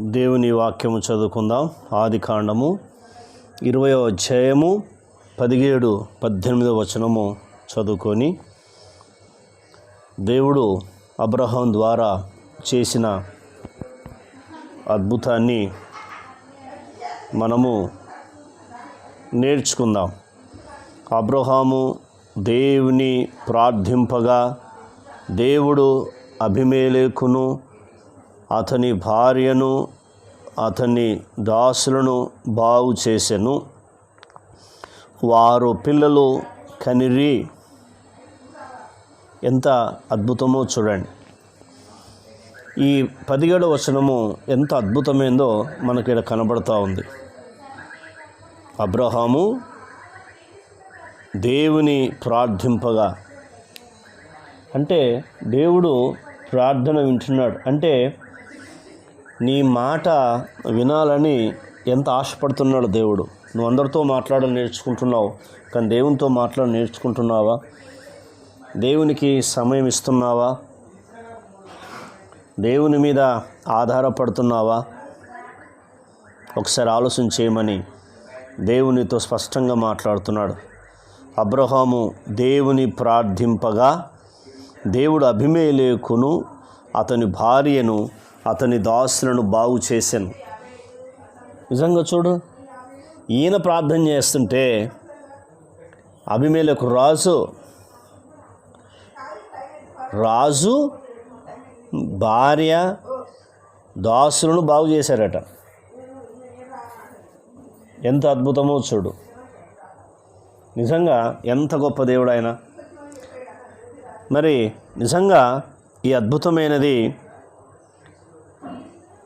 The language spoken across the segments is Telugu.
దేవుని వాక్యము చదువుకుందాం. ఆది కాండము ఇరవయో అధ్యాయము పదిహేడు పద్దెనిమిదవ వచనము చదువుకొని దేవుడు అబ్రహం ద్వారా చేసిన అద్భుతాన్ని మనము నేర్చుకుందాం. అబ్రహాము దేవుని ప్రార్థింపగా దేవుడు అభిమేలేకును అతని భార్యను అతని దాసులను బాగు చేసెను. వారు పిల్లలు కనిరి ఎంత అద్భుతమో చూడండి. ఈ పదిహేడు వచనము ఎంత అద్భుతమైందో మనకి ఇక్కడ కనబడుతూ ఉంది. అబ్రహాము దేవుని ప్రార్థింపగా. అంటే దేవుడు ప్రార్థన వింటున్నాడు. అంటే నీ మాట వినాలని ఎంత ఆశపడుతున్నాడు దేవుడు? నువ్వు అందరితో మాట్లాడడం నేర్చుకుంటున్నావు కానీ దేవునితో మాట్లాడ నేర్చుకుంటున్నావా? దేవునికి సమయం ఇస్తున్నావా? దేవుని మీద ఆధారపడుతున్నావా? ఒకసారి ఆలోచన చేయమని దేవునితో స్పష్టంగా మాట్లాడుతున్నాడు. అబ్రహాము దేవుని ప్రార్థింపగా దేవుడు అభిమేలేకును అతని భార్యను అతని దాసులను బాగు చేశాను. నిజంగా చూడు ఈయన ప్రార్థన చేస్తుంటే అభిమేలకు రాజు రాజు భార్య దాసులను బాగు చేశారట. ఎంత అద్భుతమో చూడు. నిజంగా ఎంత గొప్ప దేవుడు ఆయన. మరి నిజంగా ఈ అద్భుతమైనది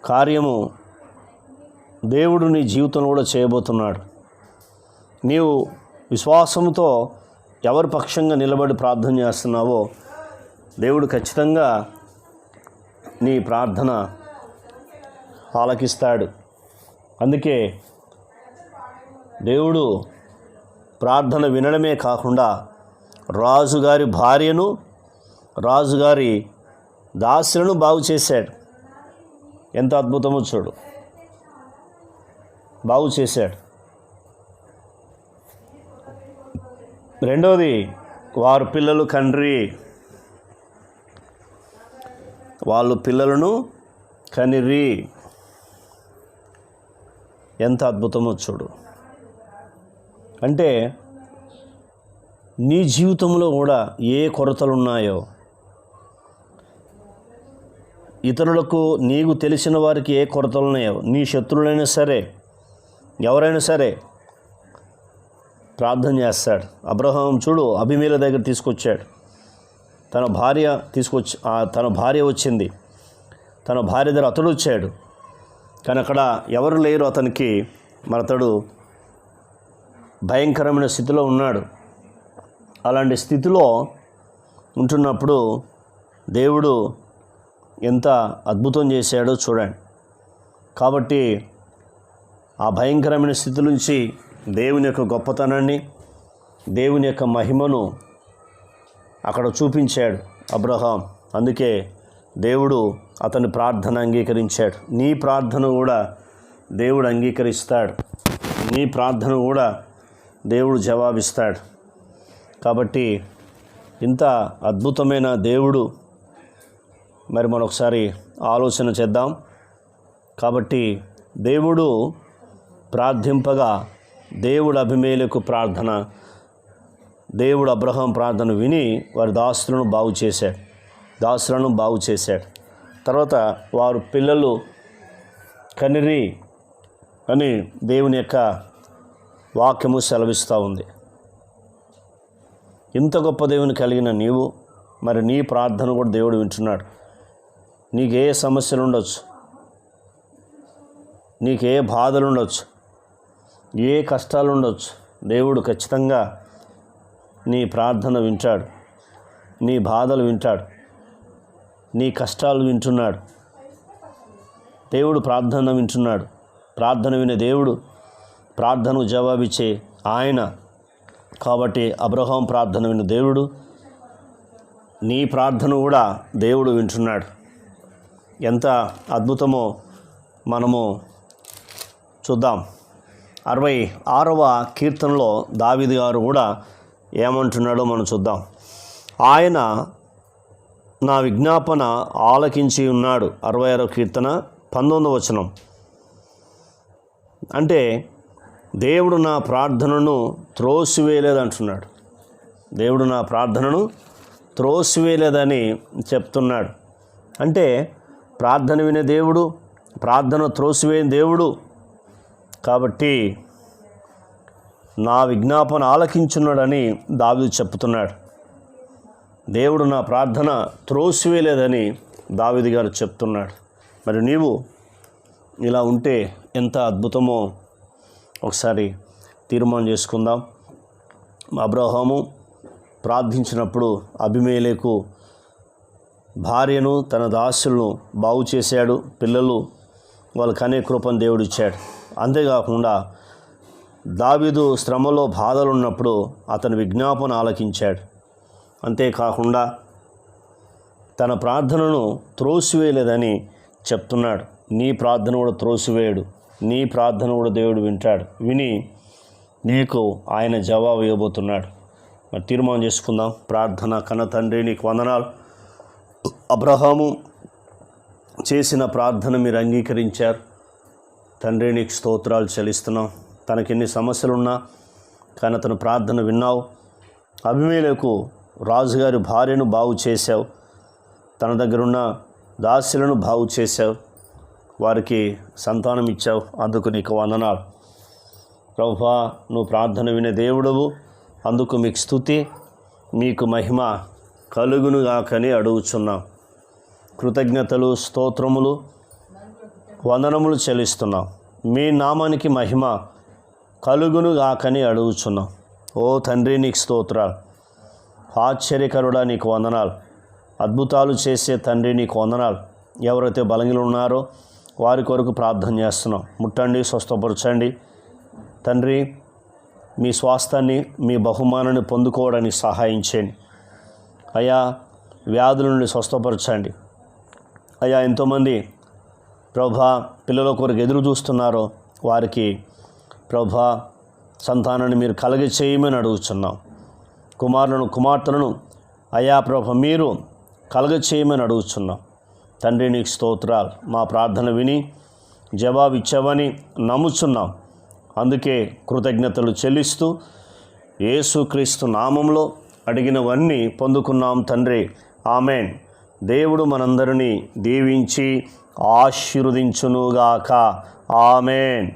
కార్యము దేవుడు నీ జీవితంలో కూడా చేయబోతున్నాడు. నీవు విశ్వాసంతో ఎవరి పక్షంగా నిలబడి ప్రార్థన చేస్తున్నావో దేవుడు ఖచ్చితంగా నీ ప్రార్థన ఆలకిస్తాడు. అందుకే దేవుడు ప్రార్థన వినడమే కాకుండా రాజుగారి భార్యను రాజుగారి దాసులను బాగు చేశాడు. ఎంత అద్భుతమో చూడు. బాగు చేశాడు. రెండవది వారు పిల్లలు కండ్రి. వాళ్ళు పిల్లలను కనిరి ఎంత అద్భుతమో చూడు. అంటే నీ జీవితంలో కూడా ఏ కొరతలు ఉన్నాయో ఇతరులకు నీకు తెలిసిన వారికి ఏ కొరతలున్నాయో నీ శత్రువులైనా సరే ఎవరైనా సరే ప్రార్థన చేస్తాడు. అబ్రహాం చూడు అభిమేల దగ్గర తీసుకొచ్చాడు. తన భార్య తీసుకొచ్చి తన భార్య వచ్చింది. తన భార్య దగ్గర అతడు వచ్చాడు. కానీ అక్కడ ఎవరు లేరు అతనికి. మరి అతడు భయంకరమైన స్థితిలో ఉన్నాడు. అలాంటి స్థితిలో ఉంటున్నప్పుడు దేవుడు ఎంత అద్భుతం చేశాడో చూడండి. కాబట్టి ఆ భయంకరమైన స్థితి నుంచి దేవుని యొక్క గొప్పతనాన్ని దేవుని యొక్క మహిమను అక్కడ చూపించాడు అబ్రహాం. అందుకే దేవుడు అతని ప్రార్థన అంగీకరించాడు. నీ ప్రార్థన కూడా దేవుడు అంగీకరిస్తాడు. నీ ప్రార్థన కూడా దేవుడు జవాబిస్తాడు. కాబట్టి ఇంత అద్భుతమైన దేవుడు మరి మనం ఒకసారి ఆలోచన చేద్దాం. కాబట్టి దేవుడు ప్రార్థింపగా దేవుడు అభిమేలకు ప్రార్థన దేవుడు అబ్రహం ప్రార్థన విని వారి దాసులను బాగు చేశాడు. దాసులను బాగు చేశాడు. తర్వాత వారు పిల్లలు కనిరి అని దేవుని యొక్క వాక్యము సెలవిస్తూ ఉంది. ఇంత గొప్ప దేవుని కలిగిన నీవు మరి నీ ప్రార్థన కూడా దేవుడు వింటున్నాడు. నీకు ఏ సమస్యలు ఉండొచ్చు నీకు ఏ బాధలు ఉండొచ్చు ఏ కష్టాలు ఉండొచ్చు దేవుడు ఖచ్చితంగా నీ ప్రార్థన వింటాడు. నీ బాధలు వింటాడు. నీ కష్టాలు వింటున్నాడు. దేవుడు ప్రార్థన వింటున్నాడు. ప్రార్థన వినే దేవుడు ప్రార్థనకు జవాబిచ్చే ఆయన. కాబట్టి అబ్రహాం ప్రార్థన విన్న దేవుడు నీ ప్రార్థన కూడా దేవుడు వింటున్నాడు. ఎంత అద్భుతమో మనము చూద్దాం. అరవై ఆరవ కీర్తనలో దావిది గారు కూడా ఏమంటున్నాడో మనం చూద్దాం. ఆయన నా విజ్ఞాపన ఆలకించి ఉన్నాడు. అరవై ఆరో కీర్తన పంతొమ్మిదవ వచనం. అంటే దేవుడు నా ప్రార్థనను త్రోసివేయలేదంటున్నాడు. దేవుడు నా ప్రార్థనను త్రోసివేయలేదని చెప్తున్నాడు. అంటే ప్రార్థన వినే దేవుడు ప్రార్థన త్రోసివేయని దేవుడు. కాబట్టి నా విజ్ఞాపన ఆలకించున్నాడని దావీదు చెప్తున్నాడు. దేవుడు నా ప్రార్థన త్రోసివేయలేదని దావిది గారు చెప్తున్నాడు. మరి నీవు ఇలా ఉంటే ఎంత అద్భుతమో ఒకసారి తీర్మానం చేసుకుందాం. అబ్రహాము ప్రార్థించినప్పుడు అభిమేలేకు భార్యను తన దాసులను బాగు చేశాడు. పిల్లలు వాళ్ళకి అనే కృపను దేవుడు ఇచ్చాడు అంతేకాకుండా దావీదు శ్రమలో బాధలు ఉన్నప్పుడు అతని విజ్ఞాపన ఆలకించాడు. అంతేకాకుండా తన ప్రార్థనను త్రోసివేయలేదని చెప్తున్నాడు. నీ ప్రార్థన కూడా త్రోసివేయడు. నీ ప్రార్థన కూడా దేవుడు వింటాడు. విని నీకు ఆయన జవాబు ఇవ్వబోతున్నాడు. మరి తీర్మానం చేసుకుందాం. ప్రార్థన కన్న తండ్రి నీకు వందనాలు. అబ్రహాము చేసిన ప్రార్థన మీరు అంగీకరించారు. తండ్రి నీకు స్తోత్రాలు చెల్లిస్తున్నాం. తనకెన్ని సమస్యలున్నా కానీ అతను ప్రార్థన విన్నావు. అభిమేలకు రాజుగారి భార్యను బాగు చేశావు. తన దగ్గరున్న దాస్యులను బాగు చేశావు. వారికి సంతానం ఇచ్చావు. అందుకు నీకు వందనాలు. ప్రభా నువ్వు ప్రార్థన వినే దేవుడవు. అందుకు మీకు స్థుతి మీకు మహిమ కలుగునుగాకని అడుగుచున్నాం. కృతజ్ఞతలు స్తోత్రములు వందనములు చెల్లిస్తున్నాం. మీ నామానికి మహిమ కలుగునుగాకని అడుగుచున్నాం. ఓ తండ్రి నీకు స్తోత్రాలు ఆశ్చర్యకరుడా నీకు వందనాలు. అద్భుతాలు చేసే తండ్రి నీకు వందనాలు. ఎవరైతే బలంగిలు ఉన్నారో వారి కొరకు ప్రార్థన చేస్తున్నాం. ముట్టండి స్వస్థపరచండి. తండ్రి మీ స్వాస్థాన్ని మీ బహుమానాన్ని పొందుకోవడానికి సహాయం చేయండి. అయా వ్యాధుల నుండి స్వస్థపరచండి. అయ్యా ఎంతోమంది ప్రభా పిల్లల కొరకు ఎదురు చూస్తున్నారో వారికి ప్రభా సంతానాన్ని మీరు కలగ చేయమని అడుగుతున్నాం కుమారులను కుమార్తెలను అయా ప్రభ మీరు కలగ చేయమని అడుగుతున్నాం తండ్రి నీకు స్తోత్రాలు. మా ప్రార్థన విని జవాబు ఇచ్చావని నమ్ముచున్నాం. అందుకే కృతజ్ఞతలు చెల్లిస్తూ యేసుక్రీస్తు నామంలో అడిగినవన్నీ పొందుకున్నాం తండ్రి. ఆమెన్. దేవుడు మనందరినీ దీవించి ఆశీర్వదించునుగాక. ఆమెన్.